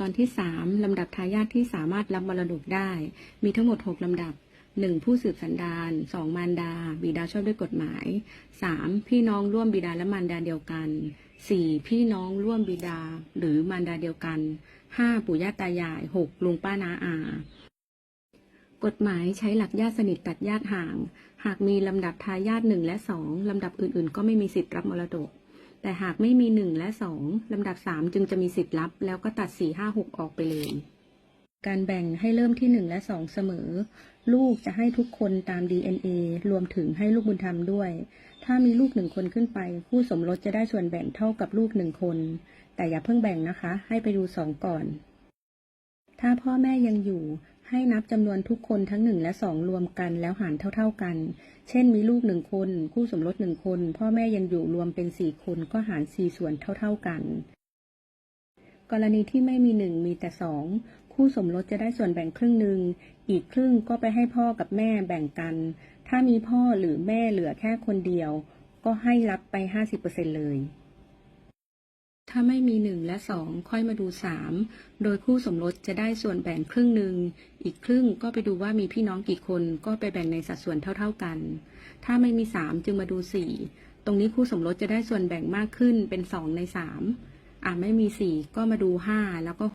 ตอนที่สามลำดับทายาทที่สามารถรับมรดกได้ มีทั้งหมดหกลำดับหนึ่งผู้สืบสันดานสองมารดา บิดาชอบด้วยกฎหมายสามพี่น้องร่วมบิดาและมารดาเดียวกันสี่พี่น้องร่วมบิดา หรือมารดาเดียวกันห้าปู่ย่าตายายหกลุงป้านาอา กฎหมายใช้หลักญาติสนิทตัดญาติห่าง หากมีลำดับทายาทหนึ่งและสองลำดับอื่นๆ ก็ไม่มีสิทธิ์รับมรดก แต่หากไม่มีหนึ่งและสองลำดับสามจึงจะมีสิทธิ์รับ แล้วก็ตัดสี่ห้าหกออกไปเลย การแบ่งให้เริ่มที่หนึ่งและสองเสมอ ลูกจะให้ทุกคนตาม DNA รวมถึงให้ลูกบุญธรรมด้วย ถ้ามีลูกหนึ่งคนขึ้นไป คู่สมรสจะได้ส่วนแบ่งเท่ากับลูกหนึ่งคน แต่อย่าเพิ่งแบ่งนะคะ ให้ไปดูสองก่อน ถ้าพ่อแม่ยังอยู่ ให้นับจำนวนทุกคนทั้งหนึ่งและสองรวมกันแล้วหารเท่า ๆกัน เช่นมีลูกหนึ่งคน คู่สมรสหนึ่งคน พ่อแม่ยังอยู่รวมเป็นสี่คนก็หารสี่ส่วนเท่า ๆกัน กรณีที่ไม่มีหนึ่งมีแต่สองคู่สมรสจะได้ส่วนแบ่งครึ่งหนึ่ง อีกครึ่งก็ไปให้พ่อกับแม่แบ่งกัน ถ้ามีพ่อหรือแม่เหลือแค่คนเดียว ก็ให้รับไปห้าสิบเปอร์เซ็นเลย ถ้าไม่มีหนึ่งและสองค่อยมาดูสามโดยคู่สมรสจะได้ส่วนแบ่งครึ่งหนึ่ง อีกครึ่งก็ไปดูว่ามีพี่น้องกี่คนก็ไปแบ่งในสัดส่วนเท่า ๆกัน ถ้าไม่มีสามจึงมาดูสี่ตรงนี้คู่สมรสจะได้ส่วนแบ่งมากขึ้นเป็นสองในสามอ่าไม่มีสี่ก็มาดูห้าแล้วก็